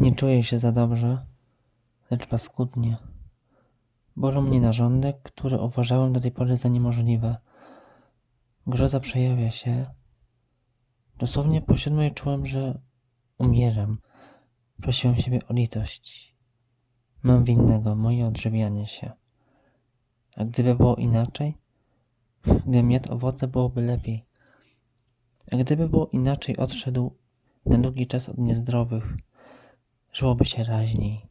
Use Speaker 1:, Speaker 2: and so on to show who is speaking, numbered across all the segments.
Speaker 1: Nie czuję się za dobrze, lecz paskudnie. Bolą mnie narządy, które uważałem do tej pory za niemożliwe. Groza przejawia się. Dosłownie po siódmej czułem, że umieram. Prosiłem siebie o litość. Mam winnego moje odżywianie się. A gdyby było inaczej? Gdybym jadł owoce, byłoby lepiej. A gdyby było inaczej, odszedł na długi czas od niezdrowych, żyłoby się raźniej.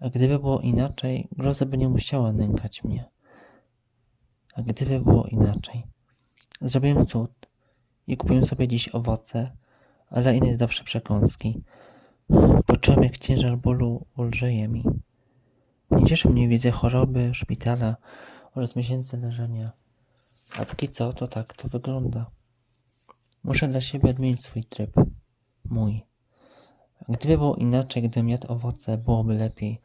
Speaker 1: A gdyby było inaczej, groza by nie musiała nękać mnie. A gdyby było inaczej, zrobiłem cud i kupiłem sobie dziś owoce, ale i najzdrowsze przekąski. Poczułem, jak ciężar bólu ulżyje mi. Nie cieszy mnie widzę choroby, szpitala oraz miesięcy leżenia. A póki co, to tak to wygląda. Muszę dla siebie odmienić swój tryb. Mój. Gdyby było inaczej, gdybym jadł owoce, byłoby lepiej.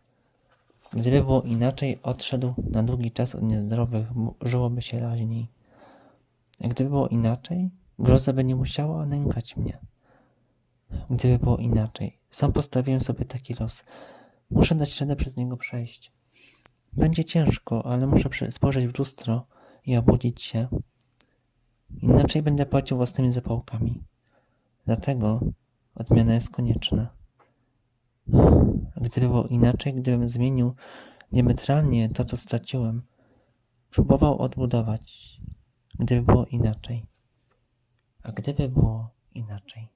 Speaker 1: Gdyby było inaczej, odszedł na długi czas od niezdrowych, żyłoby się raźniej. Gdyby było inaczej, groza by nie musiała nękać mnie. Gdyby było inaczej, sam postawiłem sobie taki los. Muszę dać radę przez niego przejść. Będzie ciężko, ale muszę spojrzeć w lustro i obudzić się. Inaczej będę płacił własnymi zapałkami. Dlatego odmiana jest konieczna. Gdyby było inaczej, gdybym zmienił diametralnie to, co straciłem, próbował odbudować. Gdyby było inaczej. A gdyby było inaczej.